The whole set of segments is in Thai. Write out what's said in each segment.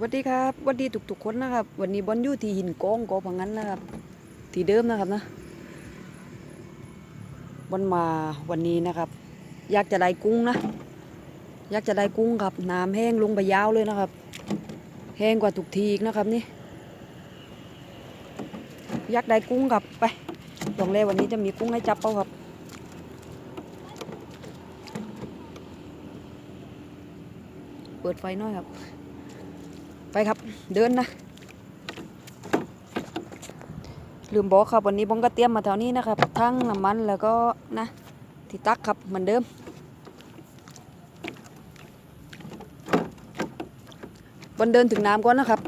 สวัสดีครับสวัสดีทุกๆคนนะครับ วันนี้บอลอยู่ที่หินโกงโกพังงั้นนะครับ ที่เดิมนะครับนะบอลมาวันนี้นะครับ อยากจะได้กุ้งนะ อยากจะได้กุ้งครับ น้ำแห้งลงไปยาวเลยนะครับ แห้งกว่าทุกทีอีกนะครับนี่ อยากได้กุ้งครับไปลองเลยวันนี้จะมีกุ้งให้จับเปล่าครับเปิดไฟหน่อยครับ ไปครับ เดินนะ ลืมบอกครับวันนี้บงก็เตรียมมาแถวนี้นะครับ ทั้งน้ำมันแล้วก็นะที่ตักครับเหมือนเดิม บนเดินถึงน้ำก่อนนะครับ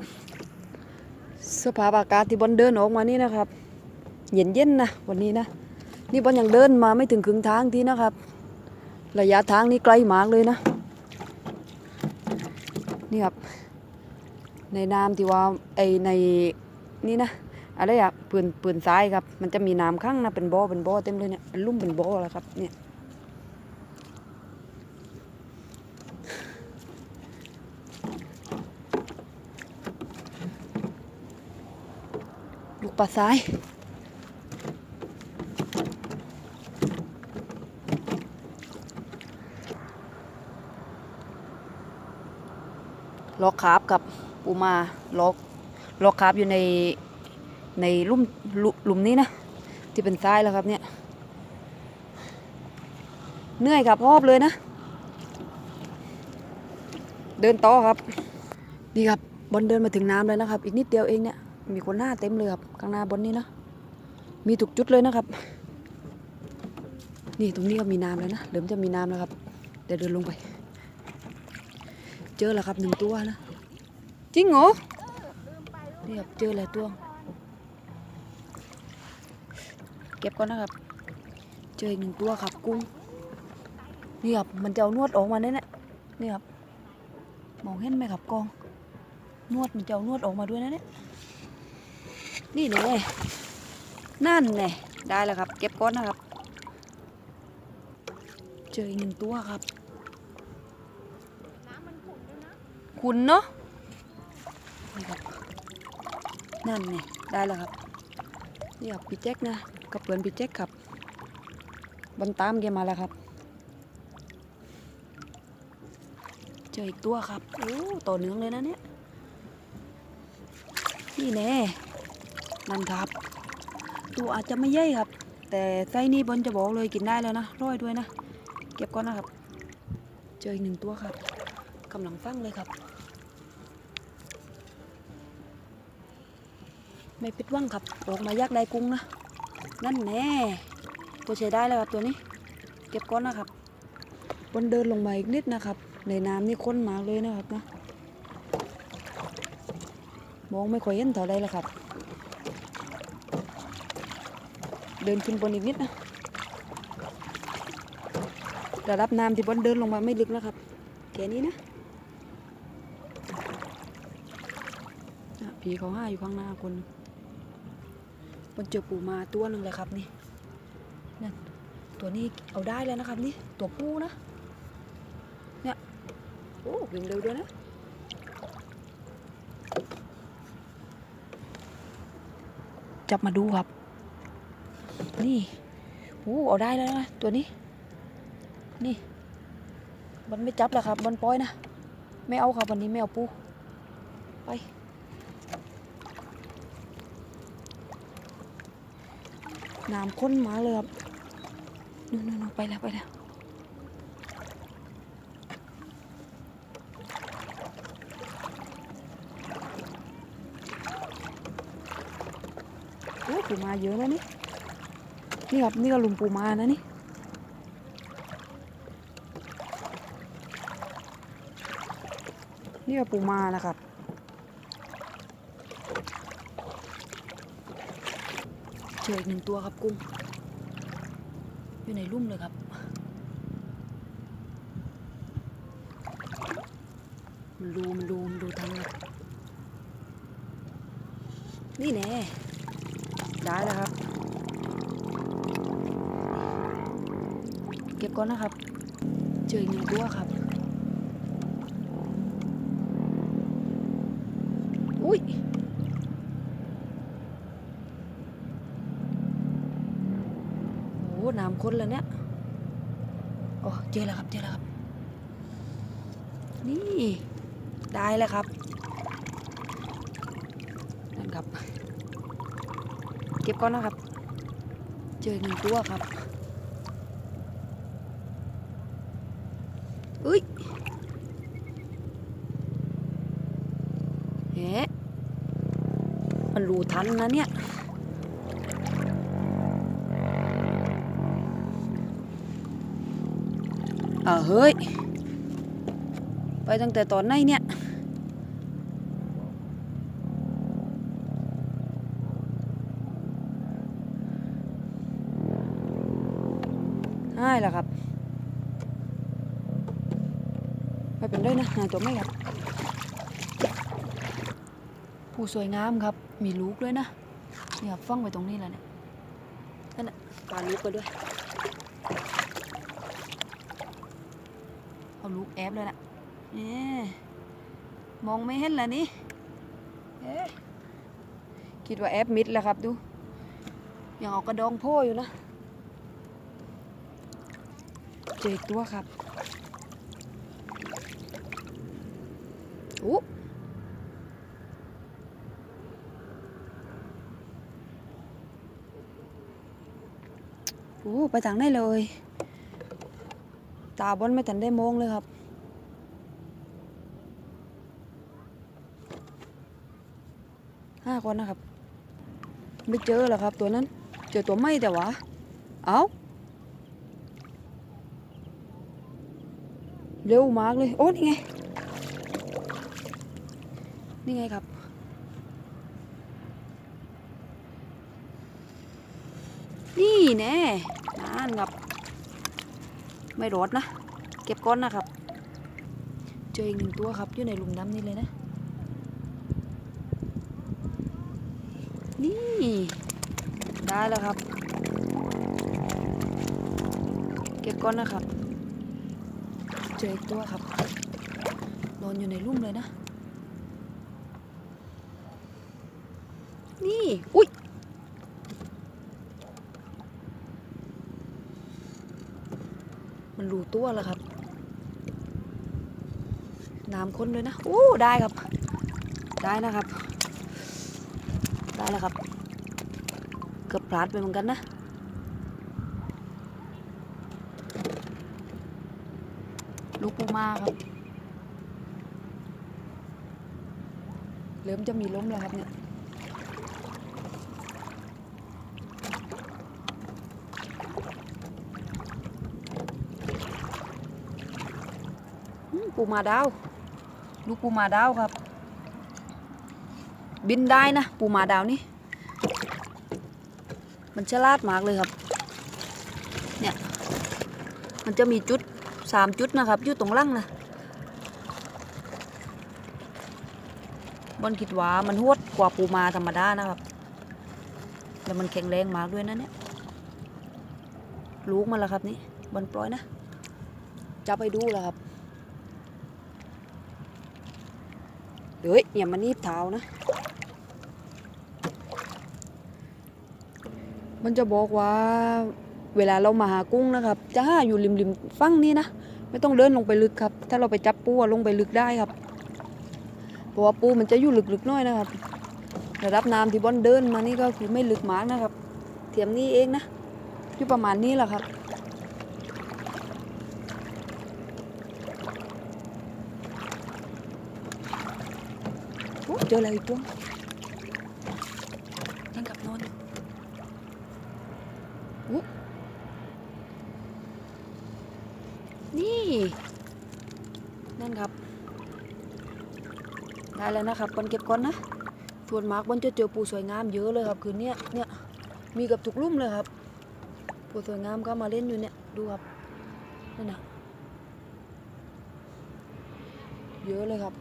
สภาพอากาศที่บนเดินออกมานี่นะครับ เย็นเย็นนะวันนี้นะ นี่บอลยังเดินมาไม่ถึงครึ่งทางทีนะครับ ระยะทางนี้ไกลมากเลยนะ นี่ครับ ในน้ำที่ว่าไอในนี่นะอะไรอะปืนปืนซ้ายครับ มันจะมีน้ำข้างนะเป็นบ่อเป็นบ่อเต็มเลยเนี่ยเป็นลุ่มเป็นบ่อแล้วครับ เนี่ยลูกปลาซ้ายล็อกขาบกับ ปูมาล็อกล็อกขาบอยู่ในในลุ่มลุหลุมนี้นะ ที่เป็นทรายแล้วครับเนี่ยเหนื่อยครับพอบเลยนะ เดินต่อครับนี่ครับบอลเดินมาถึงน้ำเลยนะครับ อีกนิดเดียวเองเนี่ยมีคนหน้าเต็มเลยครับข้างหน้าบนนี้นะมีทุกจุดเลยนะครับ นี่ตรงนี้ก็มีน้ำแล้วนะเริ่มจะมีน้ำแล้วครับเดี๋ยวเดินลงไป เจอแล้วครับหนึ่งตัวนะ จริงเหรอนี่ครับเจอแล้วตัว เก็บก่อนนะครับ เจออีกหนึ่งตัวครับกุ้งนี่ครับมันจะเอานวดออกมาเนี่ยนะนี่ครับมองเห็นไหมครับกอง นวดมันจะเอานวดออกมาด้วยนะเนี่ยนี่แน่นั่นแน่ได้แล้วครับ เก็บก้อนนะครับ เจออีกหนึ่งตัวครับ คุณเนาะ นี่ครับนั่นไงได้แล้วครับนี่ครับพี่แจ็คนะกับเพื่อนพี่แจ็คครับบนตามแกมาแล้วครับเจออีกตัวครับโอ้ต่อเนื่องเลยนะเนี่ยนี่แน่นั่นครับ ตัวอาจจะไม่ใหญ่ครับ แต่ไส้นี้บนจะบอกเลยกินได้แล้วนะร้อยด้วยนะ เก็บก่อนนะครับ เจออีกหนึ่งตัวครับกำลังฟังเลยครับ ไม่ผิดหวังครับ ออกมายักได้กุ้งนะ นั่นแน่ตัวใช้ได้แล้วครับตัวนี้ เก็บก้อนนะครับบนเดินลงมาอีกนิดนะครับ ในน้ำนี่ข้นมากเลยนะครับนะ มองไม่ค่อยเห็นเท่าไรแล้วครับ เดินขึ้นบนอีกนิดนะระดับน้ำที่บนเดินลงมาไม่ลึกนะครับแค่นี้นะอะผีเขาห้าอยู่ข้างหน้าคนหนึ่ง มันเจอปูมาตัวหนึ่งเลยครับนี่นั่นตัวนี้เอาได้แล้วนะครับนี่ตัวผู้นะเนี่ยโอ้วิ่งเร็วด้วยนะจับมาดูครับ นี่โอ้เอาได้แล้วนะตัวนี้ นี่ มันไม่จับแล้วครับ มันปล่อยนะ ไม่เอาครับวันนี้ไม่เอาปูไป น้ำข้นมาเลยครับนู่นๆๆไปแล้วไปแล้วโอ้ปูมาเยอะนะนี่นี่ครับนี่ก็ลุมปูมานะนี่นี่ก็ปูมานะครับ เจออีกหนึ่งตัวครับกุ้ง อยู่ในลุ่มเลยครับ มันดูมันดูมันดูทางนี่แน่ได้แล้วครับ เก็บก่อนนะครับ เจออีกหนึ่งตัวครับ อุ้ย โอ้น้ำข้นแล้วเนี่ยโอ้เจอแล้วครับเจอแล้วครับ นี่ ได้แล้วครับ นั่นครับ เก็บก่อนนะครับ เจอหนึ่งตัวครับอุ้ยเฮ้มันรู้ทันนะเนี่ย อ่าเฮ้ย ไปตั้งแต่ตอนไหนเนี่ยใช่แล้วครับ ไม่เป็นไรนะหาตัวไม่ครับผู้สวยงามครับ มีลูกด้วยนะ เนี่ยฟังไว้ตรงนี้แหละเนี่ย นั่นน่ะปลาลูกไปด้วย เอาลูกแอบเลยนะเนี่ยมองไม่เห็นล้วนี่เอ๊คิดว่าแอบมิดแล้วครับดู ยังเอากระดองโพ่อยู่นะ เจออีกตัวครับโอ้โอ้ไปทางไหนเลย ตาบอนไม่ทันได้มองเลยครับ ห้าคนนะครับ ไม่เจอหรอครับ ตัวนั้น เจอตัวไม่แต่ว่าเอาเร็วมากเลย โอ้นี่ไง นี่ไงครับ นี่แน่นั่นครับ ไม่รอดนะ เก็บก้อนนะครับ เจออีกหนึ่งตัวครับ อยู่ในหลุมดำนี่เลยนะ นี่ ได้แล้วครับ เก็บก้อนนะครับ เจออีกตัวครับ นอนอยู่ในลุ่มเลยนะ นี่ อุ้ยมันรูตัวแล้วครับ น้ำข้นด้วยนะ โอ้ ได้ครับ ได้นะครับ ได้แล้วครับ เกือบพลาดไปเหมือนกันนะลูกปูมาครับ เริ่มจะมีล้มแล้วครับเนี่ยอืมปูมาดาว ลูกปูมาดาวครับ บินได้นะ ปูมาดาวนี่ มันฉลาดมากเลยครับ เนี่ย มันจะมีจุดสามจุดนะครับ อยู่ตรงล่างนะบอลคิดว่ามันหวดกว่าปูมาธรรมดานะครับแล้วมันแข็งแรงมากด้วยนะเนี่ย ลูกมันแล้วครับนี่บอลปล่อยนะ จะไปดูแล้วครับ เฮ้ยอย่ามานีบเท้านะ มันจะบอกว่าเวลาเรามาหากุ้งนะครับ จะหาอยู่ริมริมฝั่งนี้นะ ไม่ต้องเดินลงไปลึกครับ ถ้าเราไปจับปูลงไปลึกได้ครับ เพราะว่าปูมันจะอยู่ลึกๆน้อยนะครับ ระดับน้ำที่บอนเดินมานี่ก็คือไม่ลึกมากนะครับ เทียมนี้เองนะอยู่ประมาณนี้แหละครับเจออะไรอีกตัวยังกับนอนอยู่โอ้นี่ นั่นครับ ได้ แล้วนะครับบอลเก็บก่อนนะทวนมาร์กบอลจะเจอปูสวยงามเยอะเลยครับ คืนเนี้ยเนี่ยมีกับทุกลุ่มเลยครับ ปูสวยงามก็มาเล่นอยู่เนี่ยดูครับนั่นนะเยอะเลยครับ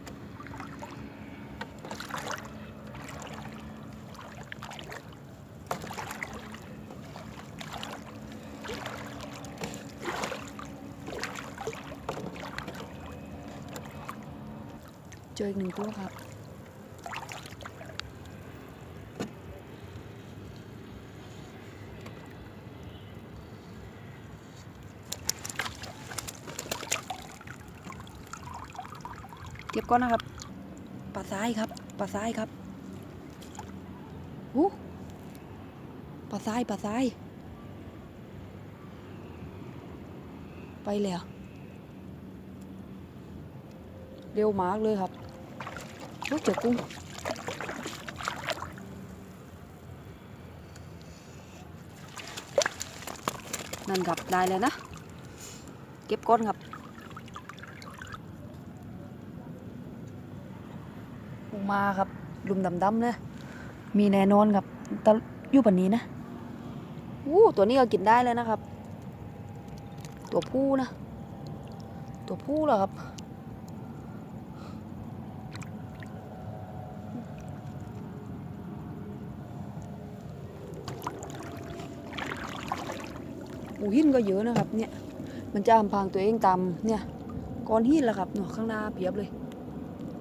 จออีกหนึ่งตัวครับเก็บก้อนนะครับปลาซ้ายครับปลาซ้ายครับหูปลาซ้ายปลาซ้าย ไปแล้ว เร็วมากเลยครับ โอ้ยเจอกุ้งนั่นครับได้แล้วนะ เก็บก้อนครับลงมาครับลุมดำๆนะมีแน่นอนครับแตะอยู่แบบนี้นะอู้ตัวนี้ก็กินได้เลยนะครับ ตัวผู้นะ ตัวผู้เหรอครับ หูหินก็เยอะนะครับ เนี่ยมันจะอำพางตัวเองตามเนี่ยก้อนหินแหละครับเนาะข้างหน้าเพียบเลย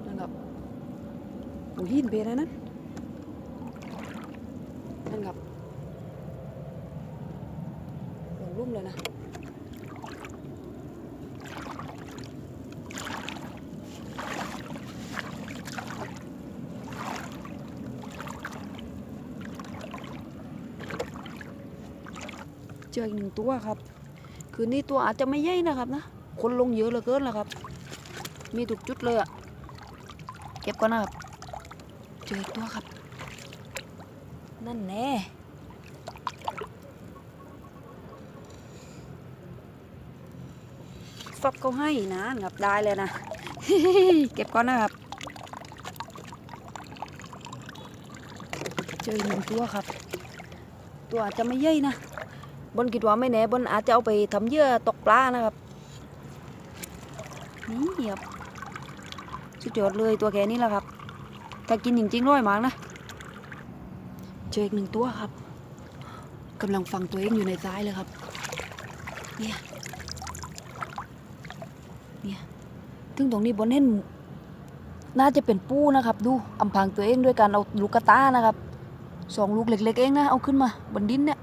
นะครับหูหินเป็นอะไรนั่นนครับลงลุ่มเลยนะเจออีกหนึ่ง ตัวครับ คืนนี้ตัวอาจจะไม่ใหญ่นะครับนะ คนลงเยอะเหลือเกินแล้วครับ มีทุกจุดเลยอะเก็บก่อนนะครับ เจอตัวครับ นั่นแน่ฟับเขาให้นะงับได้เลยนะ เก็บก่อนนะครับ เจอหนึ่งตัวครับ ตัวอาจจะไม่ใหญ่นะ บนคิดว่าไม่แน่บนอาจจะเอาไปทำเยื่อตกปลานะครับ นี่ครับสุดยอดเลยตัวแกนี่แหละครับ ถ้ากินจริงๆร้อยมากนะ เจออีกหนึ่งตัวครับกำลังฟังตัวเองอยู่ในซ้ายเลยครับ เนี่ย เนี่ยถึงตรงนี้บนเห็นน่าจะเป็นปูนะครับ ดูอำพรางตัวเองด้วยการเอาลูกกระตานะครับสองลูกเล็กๆเองนะเอาขึ้นมาบนดินเนี่ย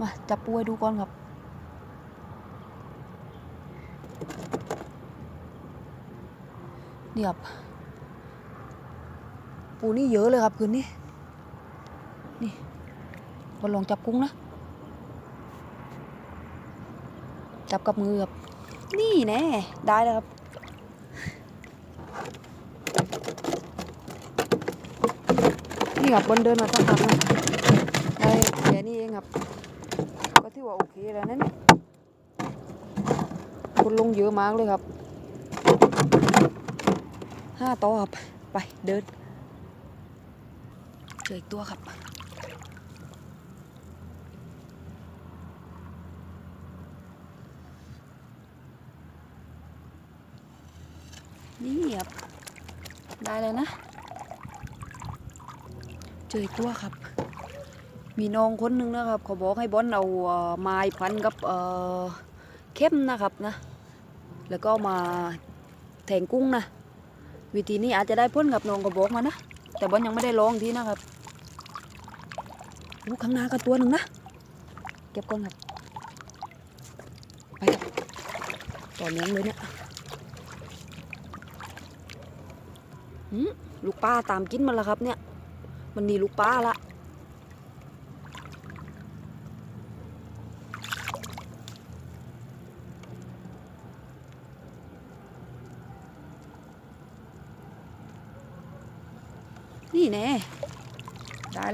มาจับปูให้ดูก่อนครับเนี่ยครับ ปูนี่เยอะเลยครับคืนนี้ นี่บนลองจับกุ้งนะ จับกับมือครับ นี่แน่ได้แล้วครับนี่ครับบนเดินมาสักพักนะได้แค่นี้เองครับือว่าโอเคแล้วนั่นคนลงเยอะมากเลยครับห้าต๊ะครับไปเดิน เจออีกตัวครับนี่ครับได้เลยนะ เจออีกตัวครับ มีน้องคนหนึ่งนะครับเขาบอกให้บอนเอาไม้พันกับเข้มนะครับนะ แล้วก็มาแทงกุ้งนะ วิธีนี้อาจจะได้พ้นกับน้องก็บอกมานะ แต่บอนยังไม่ได้ลองทีนะครับอู้ข้างหน้าก็ตัวหนึ่งนะ เก็บก่อนครับ ไปครับต่อเนื่องเลยเนี่ยลูกป้าตามกินมันแล้วครับเนี่ย มันหนีลูกป้าละ นี่แน่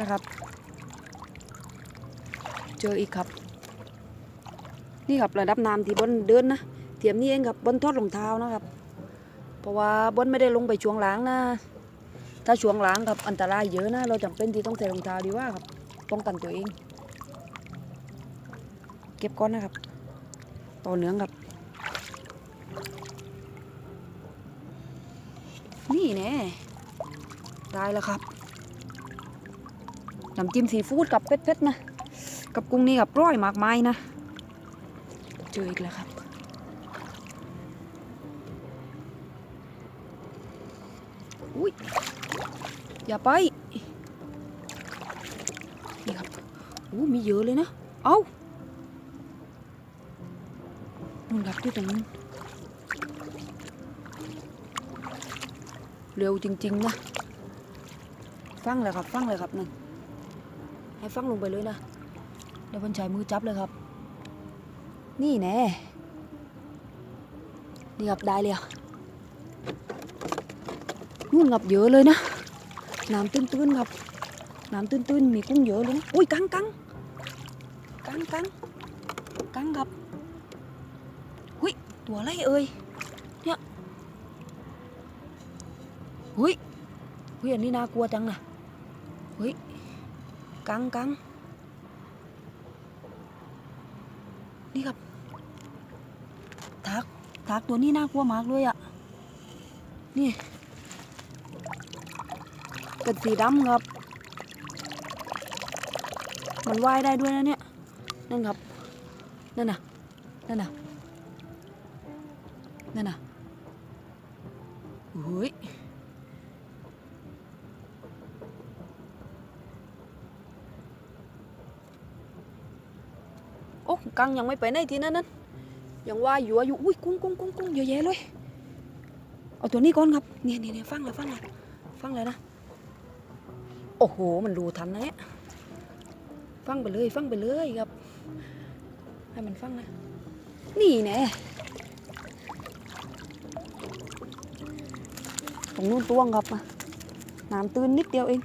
ครับ เจออีกครับ นี่ครับระดับน้ำที่บนเดินนะเทียมนี่เองครับบนทอดรองเท้านะครับ เพราะว่าบนไม่ได้ลงไปช่วงล้างนะ ถ้าช่วงล้างครับอันตรายเยอะนะ เราจำเป็นที่ต้องใส่รองเท้าดีว่าครับป้องกันตัวเอง เก็บก้อนนะครับ ต่อเนื่องครับ นี่แน่ได้แล้วครับ น้ำจิ้มซีฟู้ดกับเผ็ดๆนะ กับกุ้งนี่กับร้อยมากมายนะ เจออีกแล้วครับ อุ้ย อย่าไป นี่ครับอู้มีเยอะเลยนะ เอ้านู่นครับที่ตรงนู้นเร็วจริง ๆ นะ ฟังเลยครับ ฟังเลยครับหนึ่ง ให้ฟังลงไปเลยนะเดี๋ยวพันใช้มือจับเลยครับ นี่แน่นี่ครับได้เลยอะนู่นครับเยอะเลยนะน้ำตื้นๆครับน้ำตื้นๆมีกุ้งเยอะเลยนะอุ้ยกังกังกังกังกังครับหุ้ยตัวอะไรเอ่ยเนี่ยหุ้ยหุ้ยอันนี้น่ากลัวจังนะหุ้ย กังกังนี่ครับทักทักตัวนี้น่ากลัวมากเลยอะนี่เป็นสีดำครับ มันว่ายได้ด้วยนะเนี่ย นั่นครับ นั่นน่ะ นั่นน่ะ นั่นน่ะเฮ้ย โอ้ กังยังไม่ไปไหนทีนั้นนั่นยังว่ายอยู่อยู่อุ้ยกุ้งกุ้งกุ้งกุ้งเยอะแยะเลยเอาตัวนี้ก่อนครับเนี่ยเนี่ยเนี่ยฟังเลยฟังเลยฟังเลยนะโอ้โหมันรู้ทันนะเนี่ยฟังไปเลยฟังไปเลยครับให้มันฟังนะนี่แน่ตรงนู้นตวงครับน้ำตื้นนิดเดียวเอง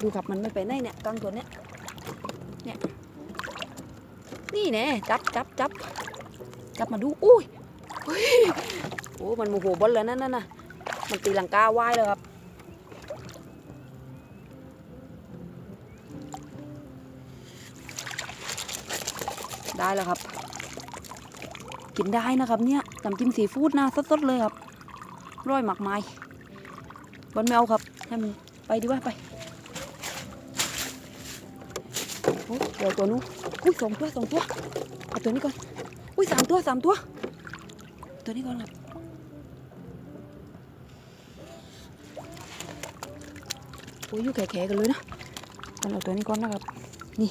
ดูครับมันไม่ไปไหนเนี่ยกลางตัวเนี้ยเนี่ย แน่จับจับจับจับมาดูอุ้ยเฮ้ยโอ้มันโมโหบอลแล้วนั่นน่ะนะมันตีลังกาว่ายเลยครับได้แล้วครับ กินได้นะครับเนี่ยน้ำจิ้มซีฟู้ดนะสดๆเลยครับร่อยมากมายบอลแมวครับให้มันไปดีว่าไป อ้เดี๋ยวตัวนู้นอุ้ยสองตัวสองตัวเอาตัวนี้ก่อนอุ้ยสามตัวสามตัว ตัวนี้ก่อนครับโอ้ยอยู่แข็ๆกันเลยนะเอาเอาตัวนี้ก่อนนะครับ นี่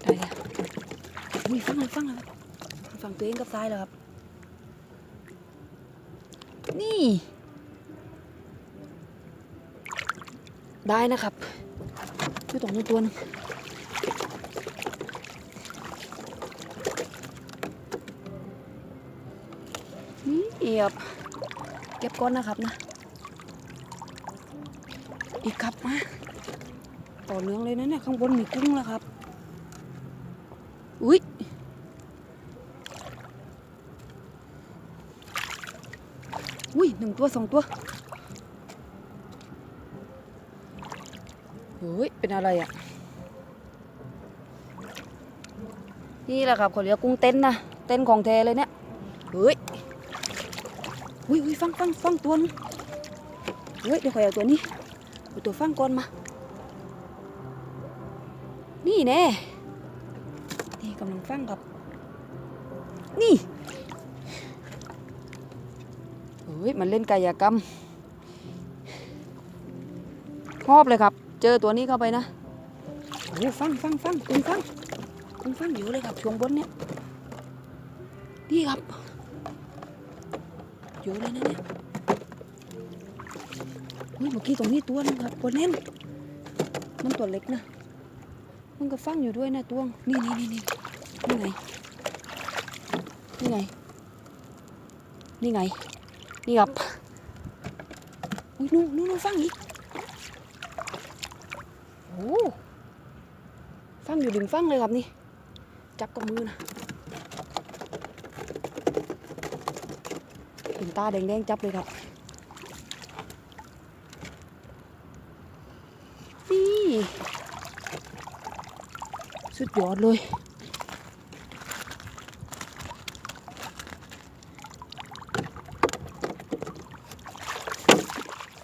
ได้แล้วอุ้ยฟังเลยฟังเลยฟังตัวเองกับซ้ายเลยครับ นี่ ได้นะครับอยู่ตรงนี้ตัวหนึงนี่ เอียบ เก็บก้อนนะครับนะ อีกครับมาต่อเนื่องเลยนะเนี่ยข้างบนมีกุ้งแล้วครับ อุ้ยอุ้ยหนึ่งตัวสองตัวเฮ้ยเป็นอะไรอะ นี่แหละครับเขาเรียกกุ้งเต้นนะ เต้นของแทเลยเนี่ยเฮ้ย ฟังฟังฟังตัวนึงเฮ้ยเดี๋ยวขอยเอาตัวนี้เอาตัวฟังก่อนมา นี่แน่นี่กำลังฟังครับ นี่เฮ้ยมันเล่นกายกรรมชอบเลยครับ เจอตัวนี้เข้าไปนะโอ้ฟังฟังฟังคุณฟังคุณฟังอยู่เลยครับช่วงบนเนี่ยนี่ครับ อยู่เลยนะเนี่ยเฮ้ยเมื่อกี้ตรงนี้ตัวนึงครับตัวแน่น มันตัวเล็กนะ มันก็ฟังอยู่ด้วยนะตัวงนี่นี่นี่นี่นี่ไง นี่ไง นี่ไง นี่ครับ อุ้ยนู่นนู่นนู่นฟังอีก โอ้ฟังอยู่ดึงฟังเลยครับนี่ จับกับมือนะ นตาแดงๆจับเลยครับ นี่ สุดยอดเลย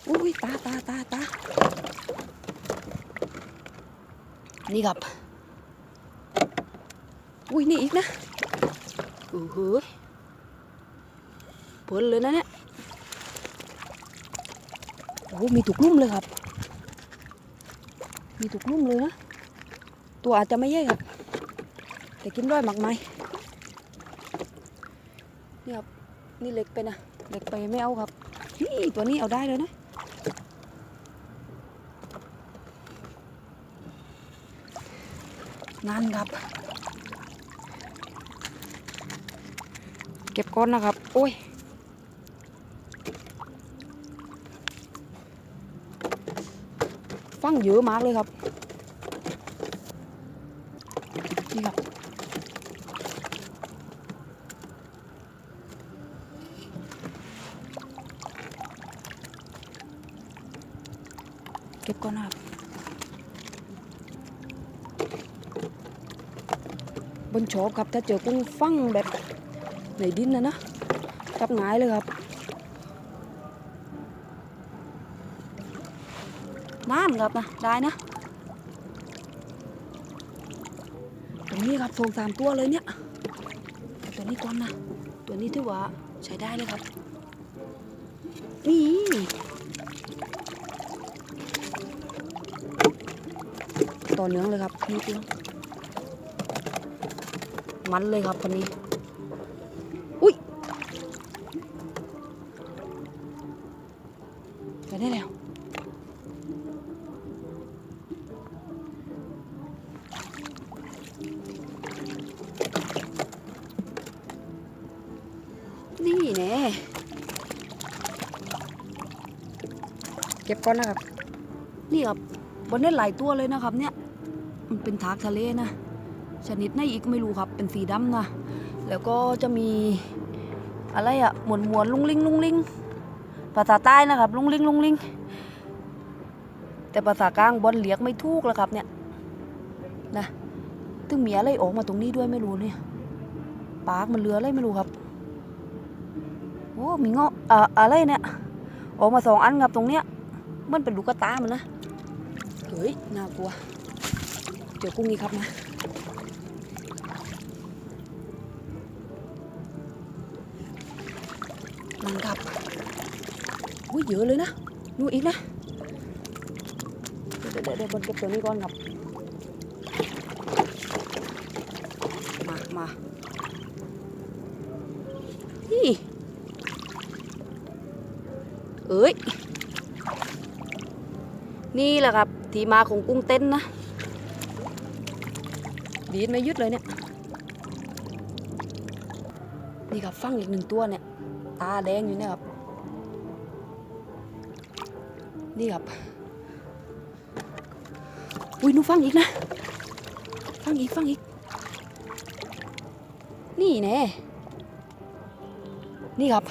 อุ้ยตาตาตาตานี่ครับ อุ้ยนี่อีกนะอือหือ เพลินเลยนะเนี่ยโอ้มีถูกลุ่มเลยครับ มีถูกลุ่มเลยนะตัวอาจจะไม่ใหญ่ครับ แต่กินร้อยมากมายนี่ครับนี่เล็กไปนะเล็กไปไม่เอาครับนี่ตัวนี้เอาได้เลยนะนั่นครับ เก็บก้อนนะครับ โอ้ย ฟังเยอะมากเลยครับ นี่ครับ เก็บก่อนนะครับบนโฉบครับถ้าเจอกุ้งฟังแบบในดินนะนะจับหงายเลยครับ น่านครับนะได้นะตรงนี้ครับโถงสามตัวเลยเนี่ยตัวนี้ก่อนนะตัวนี้ถือว่าใช้ได้เลยครับนี่ต่อเนื่องเลยครับนี่ตัวมันเลยครับคนนี้ เก็บก่อนนะครับ นี่ครับบนนี้หลายตัวเลยนะครับ เนี่ย มันเป็นทากทะเลนะ ชนิดไหนอีกไม่รู้ครับ เป็นสีดำนะ แล้วก็จะมีอะไรอะหมวนหมวนลุงลิงลุงลิงภาษาใต้นะครับ ลุงลิงลุงลิงแต่ภาษากลางบอลเลียกไม่ถูกแล้วครับ เนี่ย นะถึงมีอะไรออกมาตรงนี้ด้วยไม่รู้เนี่ย ปากมันเรืออะไรไม่รู้ครับ โอ้ มีเงาะอ่าอะไรเนี่ย ออกมาสองอันครับตรงเนี้ย มันเป็นลูกตามันนะ เฮ้ย น่ากลัว เจอกุ้งนี้ครับนะนั่นครับอุ้ยเยอะเลยนะดูอีกนะเดี๋ยวเดี๋ยวเดี๋ยวบนเก็บตัวนี้ก่อนครับมามานี่เอ้ย นี่แหละครับ ที่มาของกุ้งเต้นนะ ดีดไม่ยุดเลยเนี่ย นี่ครับฟังอีกหนึ่งตัวเนี่ย ตาแดงอยู่เนี่ยครับ นี่ครับ อุ้ยนูฟังอีกนะ ฟังอีกฟังอีก นี่แน่นี่ครับ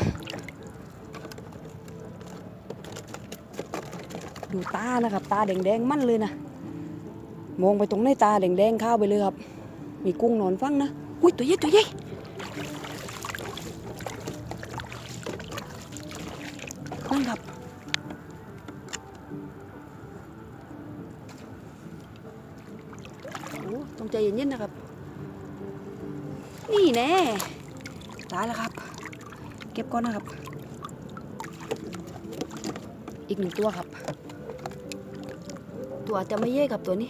ดูตานะครับ ตาแดงๆมั่นเลยนะมองไปตรงในตาแดงๆเข้าไปเลยครับ มีกุ้งนอนฟังนะอุ้ยตัวใหญ่ตัวใหญ่นั่นครับโอ้ต้องใจเย็นๆนะครับ นี่แน่ตายแล้วครับ เก็บก่อนนะครับ อีกหนึ่งตัวครับ ตัวอาจจะไม่เย่กับตัวนี้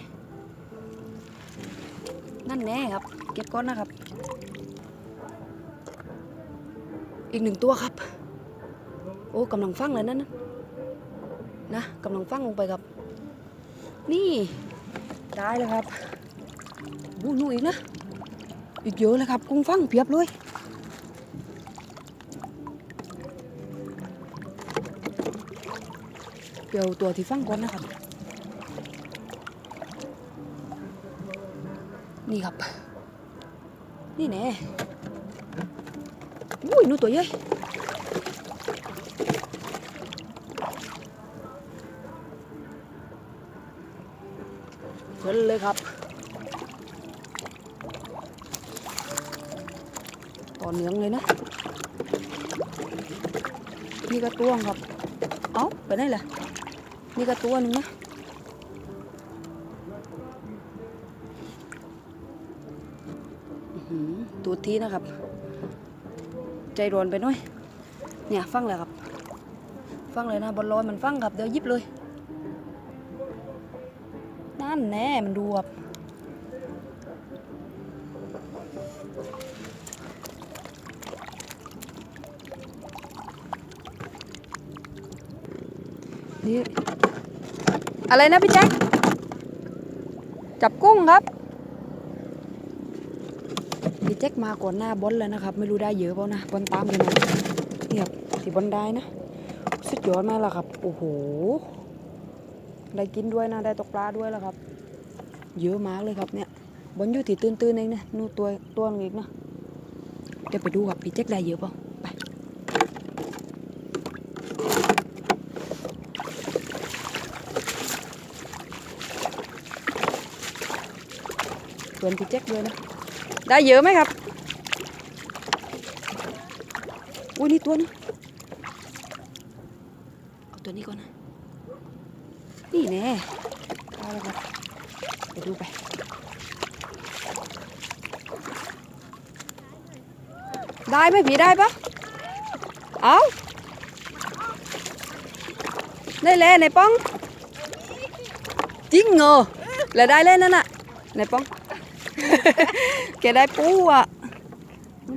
นั่นแน่ครับ เก็บก่อนนะครับ อีกหนึ่งตัวครับ โอ้กำลังฟังเลยนั่นนะนะกำลังฟังลงไปครับ นี่ได้แล้วครับดูนู่อีกนะ อีกเยอะเลยครับกุ้งฟังเพียบเลยเดี๋ยวตัวที่ฟังก่อนนะครับ นี่ครับ นี่แน่อุ้ยนู่นตัวใหญ่เพลินเลยครับ ต่อเนื่องเลยนะ นี่ก็ตัวครับ เอ้า ไปไหนล่ะ นี่ก็ตัวหนึ่งนะ ทีนะครับ ใจร้อนไปหน่อย เนี่ยฟังเลยครับ ฟังเลยนะบอลลอยมันฟังครับเดี๋ยวยิบเลย นั่นแน่มันดูบบนี่อะไรนะพี่แจ็คจับกุ้งครับ แจ็คมาก่อนหน้าบอลแล้วนะครับ ไม่รู้ได้เยอะเปล่านะบอลตามกันนะนี่ครับที่บอลได้นะสุดยอดมากแล้วครับ โอ้โห ได้กินด้วยนะ ได้ตกปลาด้วยแล้วครับ เยอะมากเลยครับเนี่ย บอลอยู่ที่ตื้นๆเองนะนู่นตัวตัวนึงอีกนะเดี๋ยวไปดูครับพี่แจ็คได้เยอะเปล่าไป เพื่อนพี่แจ็คด้วยนะ ได้เยอะไหมครับ อุ้ยนี่ตัวนึงเอาตัวนี้ก่อนนะ นี่แน่เอาแล้วครับไปดูไป ได้ไหมผีได้ปะเอาได้เลยในป้อง จริงเหรอแล้วได้เลยนั่นน่ะในป้อง แกได้ปูอะ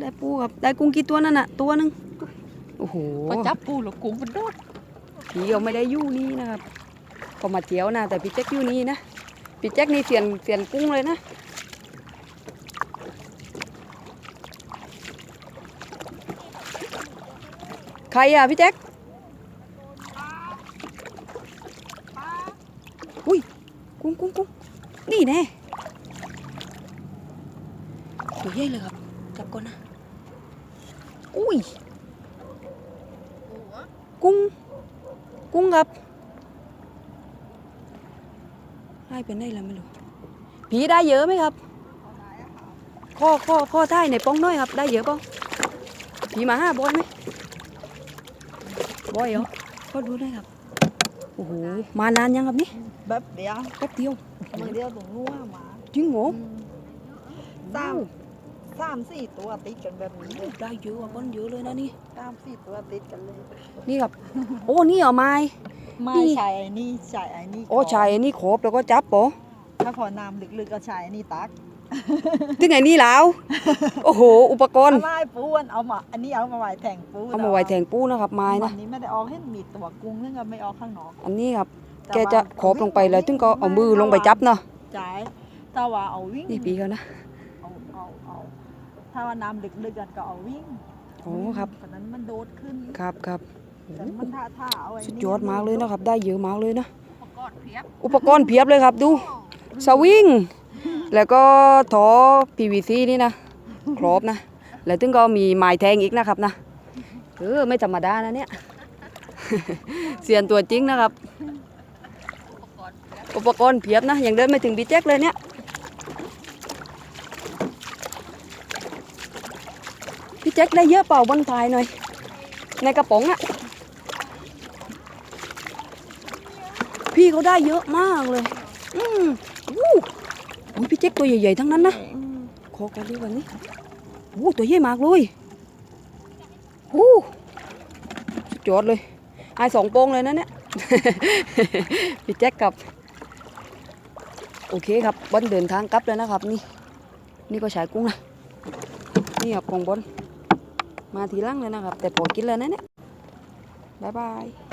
ได้ปูครับได้กุ้งกี่ตัวนั่นน่ะ ตัวหนึงโอ้โหพอจับปูหลกุ้งมันโดดผีเขาไม่ได้อยู่นี่นะครับเขามาเจียวนะแต่พี่แจ็คอยู่นี่นะพี่แจ็คนี่เสียนเสียนกุ้งเลยนะใครอะพี่แจ็ค อุ้ย กุ้งกุ้งกุ้งนี่แน่ตัวใหญ่เลยครับ จับก่อนนะ อุ้ย กุ้ง กุ้งครับให้ เป็นได้แล้วไม่รู้ผีได้เยอะไหมครับ ข้อข้อข้อท้ายในป้องน้อยครับ ได้เยอะป่ะผีมาห้าบอยไหมบอยเหรอก็ดูได้ครับโอ้โหมานานยังครับนี่แบบเดียวแป๊บเดียวมือเดียวตรงนัวหมาจริงเหรอสามสามสี่ตัวติดกันแบบนี้เลยได้เยอะกว่าบอลเยอะเลยนะนี่สามสี่ตัวติดกันเลย นี่ครับ โอ้นี่เหรอไม้ ไม่นี่ใช่ไอ้นี่ใช่ไอ้นี่โอ้ชายอันนี้ขบแล้วก็จับปะถ้าพอน้ำลึกๆก็ใช่ไอ้นี่ตักถึงไงนี่แล้วโอ้โห อุปกรณ์เอาไม้ปูนเอามาอันนี้เอามาไว้แทงปูเอามาไว้แทงปูนะครับไม้วันะนนี้ไม่ได้ออกให้มีตัวกุ้งนึงก็ไม่ออกข้างนอก อันนี้ครับแต่แกจะว่าขอบลงไปเลยถึงก็เอามือลงไปจับเนาะจ่ายถ้าว่าเอาวิ่งนี่ปีเขานะเอาเอาเอาถ้าว่าน้ำลึกๆก็เอาวิ่งโอ้ครับตอนนั้นมันโดดขึ้นครับครับโอ้ แต่มันท่าท่าเอาไอ้สุดนี่ยอดมากเลยนะครับ ได้เยอะมากเลยนะกอดเพียบอุปกรณ์เพียบเลยครับดู สวิง แล้วก็ถอ PVC นี่นะ ครบนะ แล้วถึงก็มีไม้แทงอีกนะครับนะ เออไม่ธรรมดานะเนี่ย เสียนตัวจริงนะครับ อุปกรณ์เพียบนะ ยังเดินไม่ถึงบีแจ็คเลยเนี่ยพี่แจ็คได้เยอะเปล่าบนถ่ายหน่อย ในกระป๋องอะ พี่เขาได้เยอะมากเลย อืมวู้โอ้ยพี่แจ็คตัวใหญ่ๆทั้งนั้นนะขอกันดูกันนี่โอ้ตัวใหญ่มากเลยโอ้สุดยอดเลยไอสองโป้งเลยนะเนี่ยพี่แจ็คกับ โอเคครับบอลเดินทางกลับแล้วนะครับ นี่ นี่ก็ฉายกุ้งนะนี่ครับของบอลมาทีหลังเลยนะครับ แต่พอกินแล้วนะเนี่ยบายบาย